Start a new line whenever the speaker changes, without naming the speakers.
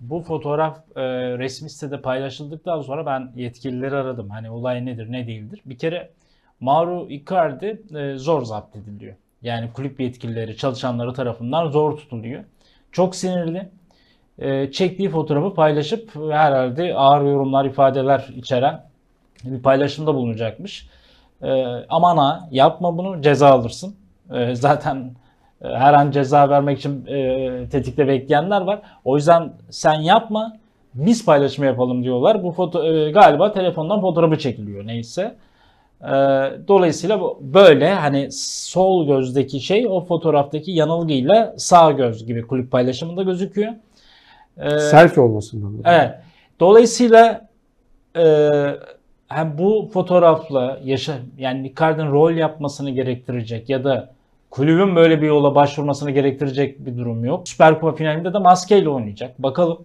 Bu fotoğraf e, resmi sitede paylaşıldıktan sonra ben yetkilileri aradım. Hani olay nedir ne değildir. Bir kere Mauro Icardi e, zor zapt ediliyor. Yani kulüp yetkilileri, çalışanları tarafından zor tutuluyor. Çok sinirli. E, çektiği fotoğrafı paylaşıp herhalde ağır yorumlar, ifadeler içeren bir paylaşımda bulunacakmış. E, aman ha yapma bunu ceza alırsın. E, zaten her an ceza vermek için e, tetikte bekleyenler var. O yüzden sen yapma biz paylaşımı yapalım diyorlar. Bu foto e, galiba telefondan fotoğrafı çekiliyor neyse. E, dolayısıyla böyle hani sol gözdeki şey o fotoğraftaki yanılgıyla sağ göz gibi kulüp paylaşımında gözüküyor. E,
Selfie olmasından.
Evet. Dolayısıyla e, hem bu fotoğrafla yaşa yani Icardi'nin rol yapmasını gerektirecek ya da kulübün böyle bir yola başvurmasını gerektirecek bir durum yok. Süper Kupa finalinde de maskeyle oynayacak. Bakalım.